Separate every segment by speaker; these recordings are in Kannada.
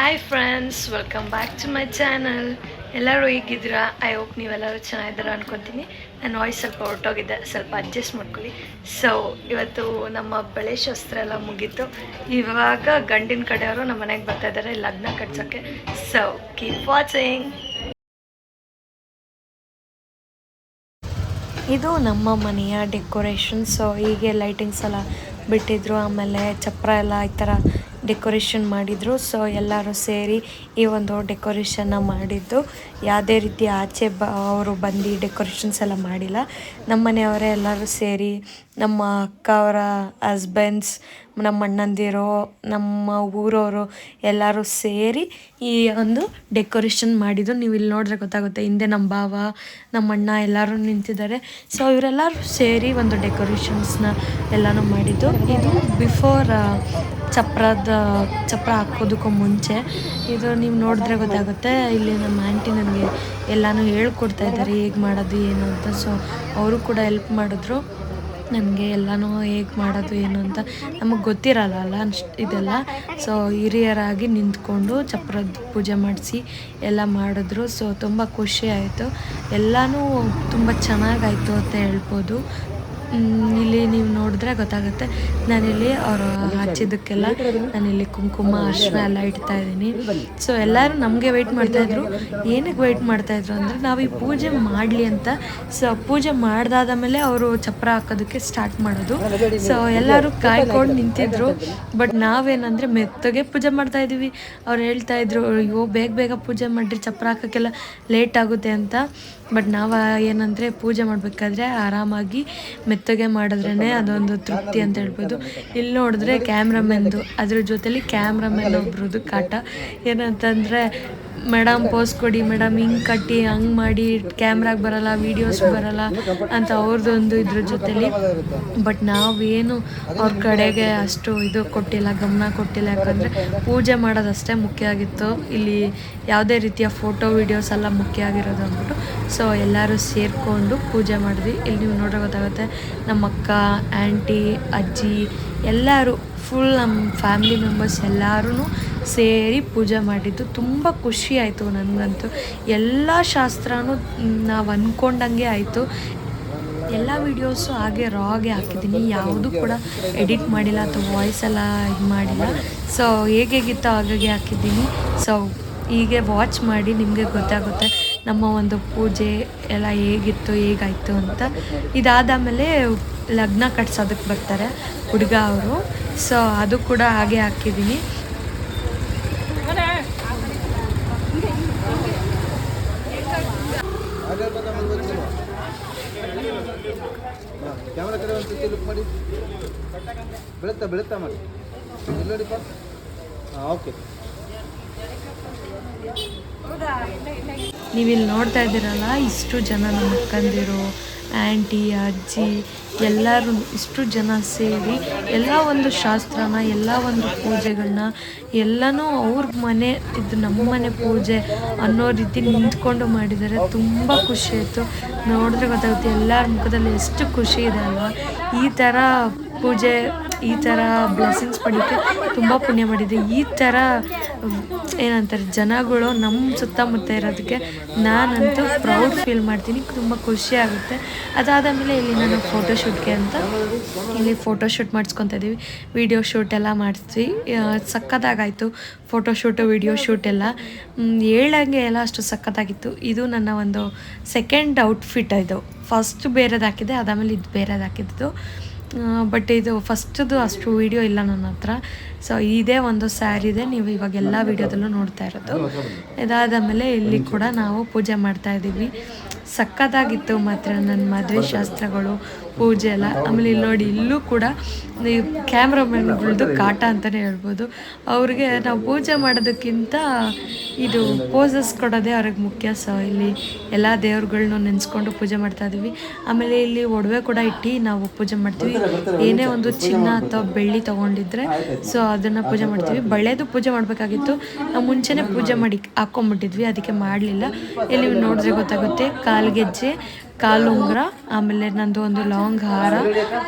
Speaker 1: Hi friends welcome back to my channel ಎಲ್ಲರೂ ಹೇಗಿದ್ದೀರಾ? ಐ ಹೋಪ್ ನೀವೆಲ್ಲರೂ ಚೆನ್ನಾಗಿದ್ದೀರಾ ಅನ್ಕೊತೀನಿ. ನನ್ನ ವಾಯ್ಸ್ ಸ್ವಲ್ಪ ಹೊರಟೋಗಿದ್ದೆ ಸ್ವಲ್ಪ ಅಡ್ಜಸ್ಟ್ ಮಾಡ್ಕೊಳ್ಳಿ. ಸೊ ಇವತ್ತು ನಮ್ಮ ಬಳೆ ಶಾಸ್ತ್ರ ಎಲ್ಲ ಮುಗೀತು. ಇವಾಗ ಗಂಡಿನ ಕಡೆಯವರು ನಮ್ಮ ಮನೆಗೆ ಬರ್ತಾ ಇದ್ದಾರೆ, ಲಗ್ನ ಕಟ್ಸೋಕ್ಕೆ. ಸೊ ಕೀಪ್ ವಾಚಿಂಗ್ ಇದು ನಮ್ಮ ಮನೆಯ ಡೆಕೋರೇಷನ್ ಸೊ ಹೀಗೆ ಲೈಟಿಂಗ್ಸ್ ಎಲ್ಲ ಬಿಟ್ಟಿದ್ರು, ಆಮೇಲೆ ಚಪ್ರ ಎಲ್ಲ ಈ ಥರ ಡೆಕೋರೇಷನ್ ಮಾಡಿದರು. ಸೊ ಎಲ್ಲರೂ ಸೇರಿ ಈ ಒಂದು ಡೆಕೋರೇಷನ್ನ ಮಾಡಿದ್ದು. ಯಾವುದೇ ರೀತಿ ಆಚೆ ಬ, ಅವರು ಬಂದು ಡೆಕೋರೇಷನ್ಸ್ ಎಲ್ಲ ಮಾಡಿಲ್ಲ. ನಮ್ಮ ಮನೆಯವರೇ ಎಲ್ಲರೂ ಸೇರಿ ನಮ್ಮ ಅಕ್ಕ, ಅವರ ಹಸ್ಬೆಂಡ್ಸ್, ನಮ್ಮ ಅಣ್ಣಂದಿರು, ನಮ್ಮ ಊರವರು ಎಲ್ಲರೂ ಸೇರಿ ಈ ಒಂದು ಡೆಕೋರೇಷನ್ ಮಾಡಿದ್ದು. ನೀವು ಇಲ್ಲಿ ನೋಡಿದ್ರೆ ಗೊತ್ತಾಗುತ್ತೆ, ಹಿಂದೆ ನಮ್ಮ ಭಾವ ನಮ್ಮ ಅಣ್ಣ ಎಲ್ಲರೂ ನಿಂತಿದ್ದಾರೆ. ಸೊ ಇವರೆಲ್ಲರೂ ಸೇರಿ ಒಂದು ಡೆಕೋರೇಷನ್ಸ್ನ ಎಲ್ಲನೂ ಮಾಡಿದ್ದು. ಇದು ಬಿಫೋರ್ ಚಪ್ರದ, ಚಪ್ರ ಹಾಕೋದಕ್ಕೂ ಮುಂಚೆ. ಇದು ನೀವು ನೋಡಿದ್ರೆ ಗೊತ್ತಾಗುತ್ತೆ. ಇಲ್ಲಿ ನಮ್ಮ ಆಂಟಿ ನನಗೆ ಎಲ್ಲನೂ ಹೇಳ್ಕೊಡ್ತಾ ಇದ್ದಾರೆ. ಹೇಗೆ ಮಾಡೋದು, ಏನು ಅಂತ. ಸೊ ಅವರು ಕೂಡ ಹೆಲ್ಪ್ ಮಾಡಿದ್ರು. ನನಗೆ ಎಲ್ಲನೂ ಹೇಗೆ ಮಾಡೋದು, ಏನು ಅಂತ. ನಮಗೆ ಗೊತ್ತಿರಲ್ಲ ಅಲ್ಲ ಇದೆಲ್ಲ. ಸೊ ಹಿರಿಯರಾಗಿ ನಿಂತ್ಕೊಂಡು ಚಪ್ರದ ಪೂಜೆ ಮಾಡಿಸಿ ಎಲ್ಲ ಮಾಡಿದ್ರು. ಸೊ ತುಂಬ ಖುಷಿ ಆಯಿತು. ಎಲ್ಲನೂ ತುಂಬ ಚೆನ್ನಾಗಾಯಿತು ಅಂತ ಹೇಳ್ಬೋದು. ಇಲ್ಲಿ ನೀವು ನೋಡಿದ್ರೆ ಗೊತ್ತಾಗುತ್ತೆ. ನಾನಿಲ್ಲಿ ಅವರು ಹಚ್ಚಿದ್ದಕ್ಕೆಲ್ಲ ನಾನಿಲ್ಲಿ ಕುಂಕುಮ, ಅಶ್ವ ಎಲ್ಲ ಇಡ್ತಾ ಇದ್ದೀನಿ. ಸೊ ಎಲ್ಲರೂ ನಮಗೆ ವೆಯ್ಟ್ ಮಾಡ್ತಾಯಿದ್ರು ಏನಕ್ಕೆ ವೆಯ್ಟ್ ಮಾಡ್ತಾಯಿದ್ರು ಅಂದರೆ ನಾವು ಈ ಪೂಜೆ ಮಾಡಲಿ ಅಂತ. ಸೊ ಪೂಜೆ ಮಾಡ್ದಾದ ಮೇಲೆ ಅವರು ಚಪ್ರ ಹಾಕೋದಕ್ಕೆ ಸ್ಟಾರ್ಟ್ ಮಾಡೋದು. ಸೊ ಎಲ್ಲರೂ ಕಾಯ್ಕೊಂಡು ನಿಂತಿದ್ರು. ಬಟ್ ನಾವೇನಂದರೆ ಮೆತ್ತಗೆ ಪೂಜೆ ಮಾಡ್ತಾ ಇದ್ದೀವಿ. ಅವ್ರು ಹೇಳ್ತಾ ಇದ್ರು, ಅಯ್ಯೋ, ಬೇಗ ಬೇಗ ಪೂಜೆ ಮಾಡಿರಿ, ಚಪ್ರ ಹಾಕೋಕ್ಕೆಲ್ಲ ಲೇಟ್ ಆಗುತ್ತೆ ಅಂತ. ಬಟ್ ನಾವು ಏನಂದರೆ ಪೂಜೆ ಮಾಡಬೇಕಾದ್ರೆ ಆರಾಮಾಗಿ ಮೆತ್ತಗೆ ಮಾಡಿದ್ರೇ ಅದೊಂದು ತೃಪ್ತಿ ಅಂತ ಹೇಳ್ಬೋದು. ಇಲ್ಲಿ ನೋಡಿದ್ರೆ ಕ್ಯಾಮ್ರಾಮೆನ್ದು ಅದ್ರ ಜೊತೆಲಿ ಕ್ಯಾಮ್ರಾಮೆನ್ ಒಬ್ರದ್ದು ಕಾಟ. ಏನಂತಂದರೆ ಮೇಡಮ್ ಪೋಸ್ ಕೊಡಿ, ಮೇಡಮ್ ಹಿಂಗೆ ಕಟ್ಟಿ, ಹಂಗೆ ಮಾಡಿ, ಕ್ಯಾಮ್ರಾಗೆ ಬರಲ್ಲ ವೀಡಿಯೋಸ್ ಬರಲ್ಲ ಅಂತ ಅವ್ರದ್ದೊಂದು ಇದ್ರ ಜೊತೆಲಿ. ಬಟ್ ನಾವೇನು ಅವ್ರ ಕಡೆಗೆ ಅಷ್ಟು ಇದು ಕೊಟ್ಟಿಲ್ಲ, ಗಮನ ಕೊಟ್ಟಿಲ್ಲ. ಯಾಕಂದರೆ ಪೂಜೆ ಮಾಡೋದಷ್ಟೇ ಮುಖ್ಯ ಆಗಿತ್ತು. ಇಲ್ಲಿ ಯಾವುದೇ ರೀತಿಯ ಫೋಟೋ ವೀಡಿಯೋಸ್ ಎಲ್ಲ ಮುಖ್ಯ ಆಗಿರೋದು ಅಂದ್ಬಿಟ್ಟು. ಸೊ ಎಲ್ಲರೂ ಸೇರಿಕೊಂಡು ಪೂಜೆ ಮಾಡಿದ್ವಿ. ಇಲ್ಲಿ ನೀವು ನೋಡ್ರೆ ಗೊತ್ತಾಗುತ್ತೆ ನಮ್ಮ ಅಕ್ಕ ಆಂಟಿ ಅಜ್ಜಿ ಎಲ್ಲರೂ ಫುಲ್ ನಮ್ಮ ಫ್ಯಾಮಿಲಿ ಮೆಂಬರ್ಸ್ ಎಲ್ಲರೂ ಸೇರಿ ಪೂಜೆ ಮಾಡಿದ್ದು. ತುಂಬ ಖುಷಿ ಆಯಿತು ನನಗಂತೂ. ಎಲ್ಲ ಶಾಸ್ತ್ರನೂ ನಾವು ಅಂದ್ಕೊಂಡಂಗೆ ಆಯಿತು. ಎಲ್ಲ ವೀಡಿಯೋಸು ಹಾಗೆ ರಾಗೆ ಹಾಕಿದ್ದೀನಿ. ಯಾವುದೂ ಕೂಡ ಎಡಿಟ್ ಮಾಡಿಲ್ಲ ಅಥವಾ ವಾಯ್ಸ್ ಎಲ್ಲ ಇದು ಮಾಡಿಲ್ಲ. ಸೊ ಹೇಗೇಗಿತ್ತೋ ಹಾಗಾಗಿ ಹಾಕಿದ್ದೀನಿ. ಸೊ ಹೀಗೆ ವಾಚ್ ಮಾಡಿ ನಿಮಗೆ ಗೊತ್ತಾಗುತ್ತೆ ನಮ್ಮ ಒಂದು ಪೂಜೆ ಎಲ್ಲ ಹೇಗಿತ್ತು, ಹೇಗಾಯಿತು ಅಂತ. ಇದಾದಮೇಲೆ ಲಗ್ನ ಕಟ್ಸೋದಕ್ಕೆ ಬರ್ತಾರೆ ಹುಡುಗ ಅವರು. ಸೊ ಅದು ಕೂಡ ಹಾಗೆ ಹಾಕಿದ್ದೀನಿ.
Speaker 2: ಮಾಡಿ ಬೀಳುತ್ತಾ ಬೀಳುತ್ತಾ ಓಕೆ
Speaker 1: ನೀವಿಲ್ಲಿ ನೋಡ್ತಾ ಇದ್ದೀರಲ್ಲ ಇಷ್ಟು ಜನ ನಮ್ಮ ಅಕ್ಕಂದಿರು ಆಂಟಿ, ಅಜ್ಜಿ, ಎಲ್ಲರೂ ಇಷ್ಟು ಜನ ಸೇರಿ ಎಲ್ಲ ಒಂದು ಶಾಸ್ತ್ರನ, ಎಲ್ಲ ಒಂದು ಪೂಜೆಗಳನ್ನ ಎಲ್ಲನೂ ಅವ್ರ ಮನೆ, ಇದು ನಮ್ಮ ಮನೆ ಪೂಜೆ ಅನ್ನೋ ರೀತಿ ನಿಂತ್ಕೊಂಡು ಮಾಡಿದ್ದಾರೆ ತುಂಬ ಖುಷಿ ಆಯಿತು. ನೋಡಿದ್ರೆ ಗೊತ್ತಾಗುತ್ತೆ ಎಲ್ಲರ ಮುಖದಲ್ಲಿ ಎಷ್ಟು ಖುಷಿ ಇದೆ ಅಲ್ವಾ? ಈ ಥರ ಪೂಜೆ, ಈ ಥರ ಬ್ಲೆಸ್ಸಿಂಗ್ಸ್ ಪಡೀಲಿಕ್ಕೆ ತುಂಬ ಪುಣ್ಯ ಮಾಡಿದೆ. ಈ ಥರ ಏನಂತಾರೆ, ಜನಗಳು ನಮ್ಮ ಸುತ್ತಮುತ್ತ ಇರೋದಕ್ಕೆ ನಾನಂತೂ ಪ್ರೌಡ್ ಫೀಲ್ ಮಾಡ್ತೀನಿ, ತುಂಬ ಖುಷಿ ಆಗುತ್ತೆ. ಅದಾದ ಮೇಲೆ ಇಲ್ಲಿ ನಾನು ಫೋಟೋಶೂಟ್ಗೆ ಅಂತ ಇಲ್ಲಿ ಫೋಟೋಶೂಟ್ ಮಾಡಿಸ್ಕೊತಾ ಇದ್ದೀವಿ ವಿಡಿಯೋ ಶೂಟ್ ಎಲ್ಲ ಮಾಡಿಸ್ತೀವಿ ಸಕ್ಕತ್ತಾಗಾಯಿತು. ಫೋಟೋಶೂಟು ವಿಡಿಯೋ ಶೂಟ್ ಎಲ್ಲ. ಹೇಳಂಗೆ ಎಲ್ಲ ಅಷ್ಟು ಸಕ್ಕತ್ತಾಗಿತ್ತು. ಇದು ನನ್ನ ಒಂದು ಸೆಕೆಂಡ್ ಔಟ್ಫಿಟ್ ಇದು. ಫಸ್ಟ್ ಬೇರೆದು ಹಾಕಿದೆ ಅದಾದಮೇಲೆ ಇದು ಬೇರೆದು ಹಾಕಿದ್ದು ಬಟ್ ಇದು ಫಸ್ಟದು ಅಷ್ಟು ವೀಡಿಯೋ ಇಲ್ಲ ನನ್ನ ಹತ್ರ. ಸೊ ಇದೇ ಒಂದು ಸ್ಯಾರಿ ಇದೆ. ನೀವು ಇವಾಗ ಎಲ್ಲ ವೀಡಿಯೋದಲ್ಲೂ ನೋಡ್ತಾ ಇರೋದು. ಇದಾದ ಮೇಲೆ ಇಲ್ಲಿ ಕೂಡ ನಾವು ಪೂಜೆ ಮಾಡ್ತಾ ಇದ್ದೀವಿ. ಸಕ್ಕತ್ತಾಗಿತ್ತು ಮಾತ್ರ ನನ್ನ ಮದುವೆ ಶಾಸ್ತ್ರಗಳು. ಪೂಜೆ ಎಲ್ಲ. ಆಮೇಲೆ ಇಲ್ಲಿ ನೋಡಿ, ಇಲ್ಲೂ ಕೂಡ ಈ ಕ್ಯಾಮ್ರಾಮನ್ಗಳದ್ದು ಕಾಟ ಅಂತಲೇ ಹೇಳ್ಬೋದು. ಅವ್ರಿಗೆ ನಾವು ಪೂಜೆ ಮಾಡೋದಕ್ಕಿಂತ ಇದು ಪೋಸಸ್ ಕೊಡೋದೇ ಅವ್ರಿಗೆ ಮುಖ್ಯ. ಸೊ ಇಲ್ಲಿ ಎಲ್ಲ ದೇವ್ರುಗಳ್ನು ನೆನೆಸ್ಕೊಂಡು ಪೂಜೆ ಮಾಡ್ತಾ ಇದ್ದೀವಿ. ಆಮೇಲೆ ಇಲ್ಲಿ ಒಡವೆ ಕೂಡ ಇಟ್ಟು ನಾವು ಪೂಜೆ ಮಾಡ್ತೀವಿ. ಏನೇ ಒಂದು ಚಿನ್ನ ಅಥವಾ ಬೆಳ್ಳಿ ತೊಗೊಂಡಿದ್ರೆ ಸೊ ಅದನ್ನು ಪೂಜೆ ಮಾಡ್ತೀವಿ. ಬಳೆದು ಪೂಜೆ ಮಾಡಬೇಕಾಗಿತ್ತು. ನಾವು ಮುಂಚೆನೇ ಪೂಜೆ ಮಾಡಿ ಹಾಕ್ಕೊಂಬಿಟ್ಟಿದ್ವಿ ಅದಕ್ಕೆ ಮಾಡಲಿಲ್ಲ. ಇಲ್ಲಿ ನೋಡಿದ್ರೆ ಗೊತ್ತಾಗುತ್ತೆ. ಕಾಲ್ಗೆಜ್ಜೆ ಕಾಲುಂಗುರ, ಆಮೇಲೆ ನಂದು ಒಂದು ಲಾಂಗ್ ಹಾರ,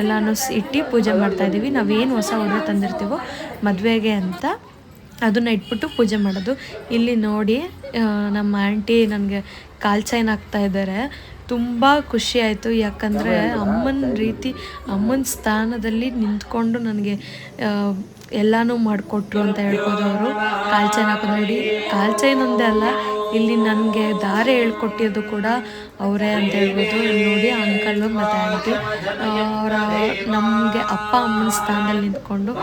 Speaker 1: ಎಲ್ಲಾನು ಇಟ್ಟು ಪೂಜೆ ಮಾಡ್ತಾ ಇದ್ದೀವಿ. ನಾವೇನು ಹೊಸ ಒಡವೆ ತಂದಿರ್ತೀವೋ ಮದುವೆಗೆ ಅಂತ ಅದನ್ನ ಇಟ್ಬಿಟ್ಟು ಪೂಜೆ ಮಾಡೋದು. ಇಲ್ಲಿ ನೋಡಿ ನಮ್ಮ ಆಂಟಿ ನನಗೆ ಕಾಲ್ ಚೈನ್ ಹಾಕ್ತಾ ಇದ್ದಾರೆ. ತುಂಬ ಖುಷಿ ಆಯಿತು. ಯಾಕಂದರೆ ಅಮ್ಮನ ರೀತಿ, ಅಮ್ಮನ ಸ್ಥಾನದಲ್ಲಿ ನಿಂತ್ಕೊಂಡು ನನಗೆ ಎಲ್ಲನೂ ಮಾಡಿಕೊಟ್ರು ಅಂತ ಹೇಳ್ಬೋದು ಅವರು. ಕಾಲ್ ಚೈನ್ ಹಾಕೋದು ನೋಡಿ. ಕಾಲ್ ಚೈನ್ ಒಂದೇ ಅಲ್ಲ ಇಲ್ಲಿ ನನಗೆ ದಾರಿ ಹೇಳ್ಕೊಟ್ಟಿದ್ದು ಕೂಡ ಅವರೇ ಅಂತ ಹೇಳ್ಬೋದು. ನೋಡಿ ಅಂಕಲ್ ಮತ್ತು ಆಂಟಿ ಅವರ ನಮಗೆ ಅಪ್ಪ ಅಮ್ಮನ ಸ್ಥಾನದಲ್ಲಿ ನಿಂತ್ಕೊಂಡು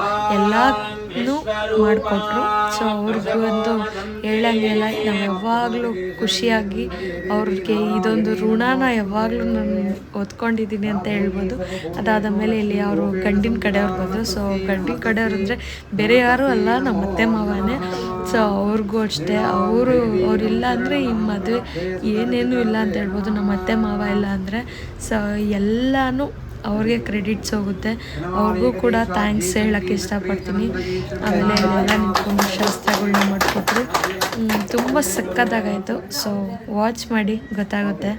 Speaker 1: ಎಲ್ಲನೂ ಮಾಡಿಕೊಟ್ರು. ಸೊ, ಅವ್ರಿಗೂ ಒಂದು ಹೇಳಂಗಿಲ್ಲ ನಾವು ಯಾವಾಗಲೂ ಖುಷಿಯಾಗಿ ಅವ್ರಿಗೆ ಇದೊಂದು ಋಣನ ಯಾವಾಗಲೂ ನಾನು ಒತ್ಕೊಂಡಿದ್ದೀನಿ ಅಂತ ಹೇಳ್ಬೋದು. ಅದಾದ ಮೇಲೆ ಇಲ್ಲಿ ಅವರು ಗಂಡಿನ ಕಡೆಯವ್ರು ಬಂದರು. ಸೊ, ಗಂಡಿನ ಕಡೆಯವ್ರು ಅಂದರೆ ಬೇರೆ ಯಾರೂ ಅಲ್ಲ, ನಮ್ಮ ಅತ್ತೆ ಮಾವನೇ. ಸೊ, ಅವ್ರಿಗೂ ಅಷ್ಟೇ. ಅವರು, ಅವರಿಲ್ಲ ಅಂದರೆ ಈ ಮದುವೆ ಏನೇನು ಇಲ್ಲ ಅಂತ ಹೇಳ್ಬೋದು. ನಮ್ಮ ಅತ್ತೆ ಮಾವ ಇಲ್ಲ ಅಂದರೆ. ಸೊ, ಎಲ್ಲನೂ ಅವ್ರಿಗೆ ಕ್ರೆಡಿಟ್ಸ್ ಹೋಗುತ್ತೆ. ಅವ್ರಿಗೂ ಕೂಡ ಥ್ಯಾಂಕ್ಸ್ ಹೇಳೋಕ್ಕೆ ಇಷ್ಟಪಡ್ತೀನಿ. ಆಮೇಲೆ ಎಲ್ಲ ನಿಂತ್ಕೊಂಡು ಶಾಸ್ತ್ರಗಳನ್ನ ಮಾಡಿಕೊಟ್ರು. ತುಂಬ ಸಕ್ಕತ್ತಾಗಾಯಿತು ಸೊ ವಾಚ್ ಮಾಡಿ ಗೊತ್ತಾಗುತ್ತೆ.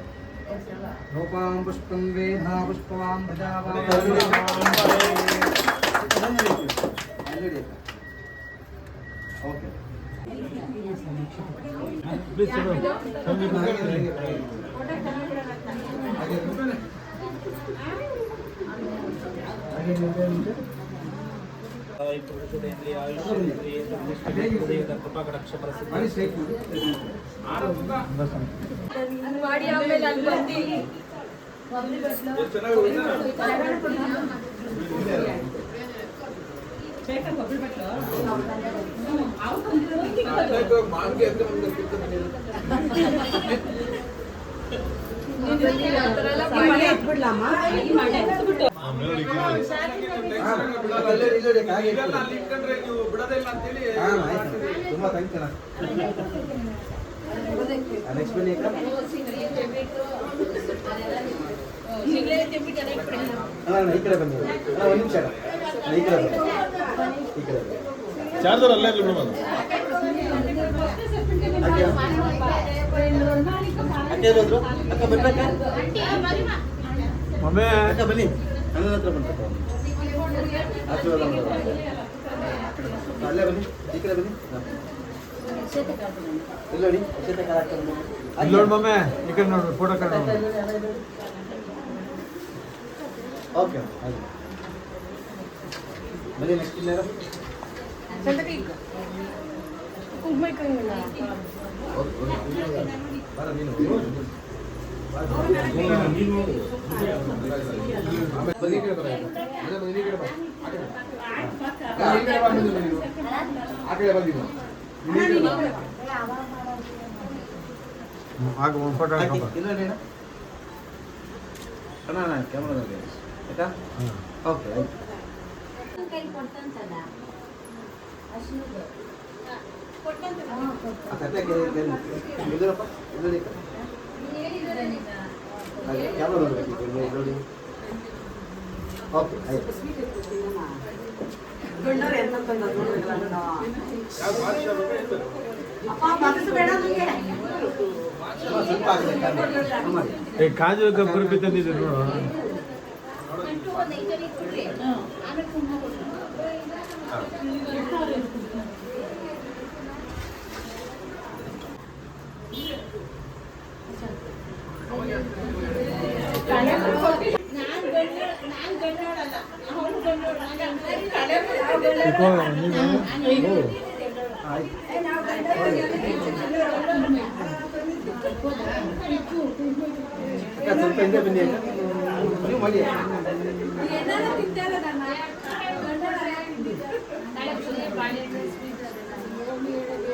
Speaker 2: ರೂಪಾಂ ಪುಷ್ಪಂ ವೇಧಾ ಪುಷ್ಪವಾಂ ಓಕೆ ತುಂಬಾ ಈ ಈ.
Speaker 3: ಚಾರ್ಜರ್ ಅಲ್ಲೇ ಇರಲಿ ಮೇಡಮ್
Speaker 2: ಅಕ್ಕ ಬಂದ್ರು? ಅಕ್ಕ ಬರ್ಬೇಕಾ?
Speaker 3: ಮಮ್ಮಿ.
Speaker 2: ಅಕ್ಕ ಬನ್ನಿ. ನನ್ನ ಹತ್ರ ಬಂತು ಆಶೀರ್ವಾದ. ಅಲ್ಲೇ ಬನ್ನಿ. ಈ ಕಡೆ ಬನ್ನಿ. ಇಲ್ಲ ಇಲ್ಲಿ ನೋಡಿ ಹಾಕ್ತಾರೆ ನೋಡಿ.
Speaker 3: ಇಲ್ಲಿ ಮಮ್ಮಿ. ಈ ಕಡೆ ನೋಡು ಫೋಟೋ ಕಡೆ
Speaker 2: ಓಕೆ ಆಯ್ತು ಬನ್ನಿ ನೆಕ್ಸ್ಟ್ ನೀನು
Speaker 3: ಆಗ ಒಂದು ಫೋಟೋ.
Speaker 2: ಇಲ್ಲ ಅಣ್ಣ ಕ್ಯಾಮ್ರಾದಲ್ಲಿ ಆಯ್ತಾ ಓಕೆ ಆಯ್ತು ಆ ಕತೆ ಕೇಳಿ- ಕೇಳಿ. ಓಕೆ ಆಯ್ತು.
Speaker 3: ಏ ಕಾಜು ಗಬ್ಬರು ತಂದಿದ್ದೆ ನೋಡು ಇಕೋ, ನೀವು ಓ.
Speaker 2: ಆಯ್ತು ಅಕ್ಕ, ಸ್ವಲ್ಪ ಹಿಂದೆ ಬನ್ನಿ ಅಕ್ಕ. ನೀವು ಮಾಡಿ ಹಾ, ಮುಟ್ಟಿ. ಮುಟ್ಕೊಳ್ಳಿ, ಇಲ್ಲಿ ನೋಡಿ, ಇಲ್ಲಿ ನೋಡಿ, ಇಲ್ಲಿ ನೋಡಿ. ಓಕೆ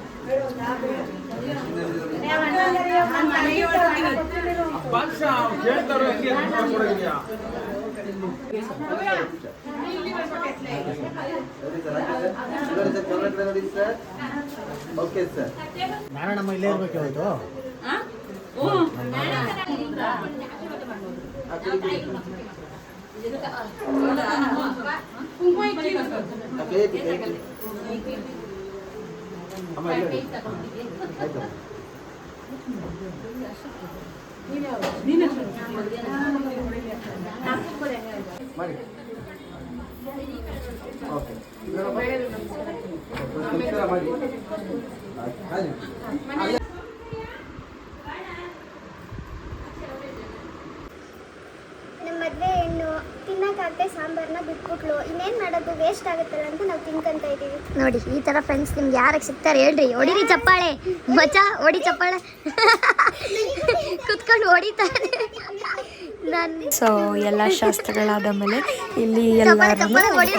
Speaker 4: ಓಕೆ ಸರ್
Speaker 5: ನಾರಾಯಣಮ್ಮ ಇಲ್ಲೇ ಇರ್ಬೇಕು ಇವತ್ತು.
Speaker 4: ಪ್ಲೇಟ್ ಪ್ಲೇಟ್ ಅಮ್ಮ ಇಲ್ಲ ಆಯ್ತು ಮಾಡಿ ಓಕೆ ನಮಸ್ಕಾರ ಮಾಡಿ ಹಾಗೆ
Speaker 6: ನಮ್ಮ ಮದುವೆ ಹೆಣ್ಣು ತಿನ್ನಕ್ಕಾಗದೆ ಸಾಂಬಾರನ್ನ ಬಿಟ್ಬಿಟ್ಲು. ಇನ್ನೇನು ಮಾಡೋದು? ವೇಸ್ಟ್ ಆಗುತ್ತಲ್ಲ ಅಂತ ನಾವು ತಿನ್ಕೊಂತ ಇದ್ದೀವಿ ನೋಡಿ ಈ ಥರ ಫ್ರೆಂಡ್ಸ್ ನಿಮ್ಗೆ ಯಾರಿಗೆ ಸಿಗ್ತಾರೆ ಹೇಳ್ರಿ. ಹೊಡಿರಿ ಚಪ್ಪಾಳೆ. ಮಚ ಹೊಡಿ ಚಪ್ಪಾಳೆ. ಕುತ್ಕೊಂಡು ಹೊಡಿತಾರೆ ನಾನು
Speaker 1: ಸೊ ಎಲ್ಲ ಶಾಸ್ತ್ರಗಳಾದ ಮೇಲೆ ಇಲ್ಲಿ ಎಲ್ಲರೂ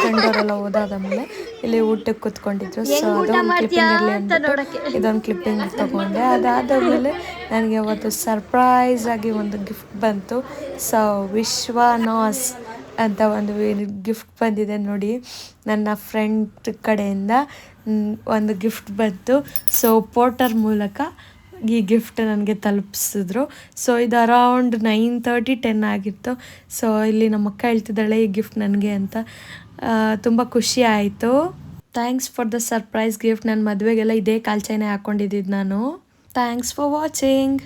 Speaker 1: ಕಂಡವರೆಲ್ಲ ಓದಾದ ಮೇಲೆ ಇಲ್ಲಿ ಊಟಕ್ಕೆ ಕುತ್ಕೊಂಡಿದ್ರು. ಸೊ ಅದೊಂದು ಕ್ಲಿಪ್ಪಿಂಗ್ ಇದೊಂದು ಕ್ಲಿಪ್ಪಿಂಗ್ ತಗೊಂಡೆ. ಅದಾದ ಮೇಲೆ ನನಗೆ ಅವತ್ತು ಸರ್ಪ್ರೈಸ್ ಆಗಿ ಒಂದು ಗಿಫ್ಟ್ ಬಂತು. ಸೊ ವಿಶ್ವನಾಸ್ ಅಂತ ಒಂದು ಗಿಫ್ಟ್ ಬಂದಿದೆ ನೋಡಿ. ನನ್ನ ಫ್ರೆಂಡ್ ಕಡೆಯಿಂದ ಒಂದು ಗಿಫ್ಟ್ ಬಂತು. ಸೊ ಪೋರ್ಟರ್ ಮೂಲಕ ಈ ಗಿಫ್ಟ್ ನನಗೆ ತಲುಪಿಸಿದ್ರು. ಸೊ ಇದು ಅರೌಂಡ್ ನೈನ್ ತರ್ಟಿ ಟೆನ್ ಆಗಿತ್ತು. ಸೊ ಇಲ್ಲಿ ನಮ್ಮ ಅಕ್ಕ ಹೇಳ್ತಿದ್ದಾಳೆ ಈ ಗಿಫ್ಟ್ ನನಗೆ ಅಂತ. ತುಂಬ ಖುಷಿ ಆಯಿತು. Thanks for the surprise gift ನನ್ನ ಮದುವೆಗೆಲ್ಲ ಇದೇ ಕಾಲ್ಚೈನೆ ಹಾಕ್ಕೊಂಡಿದ್ದು ನಾನು. Thanks for watching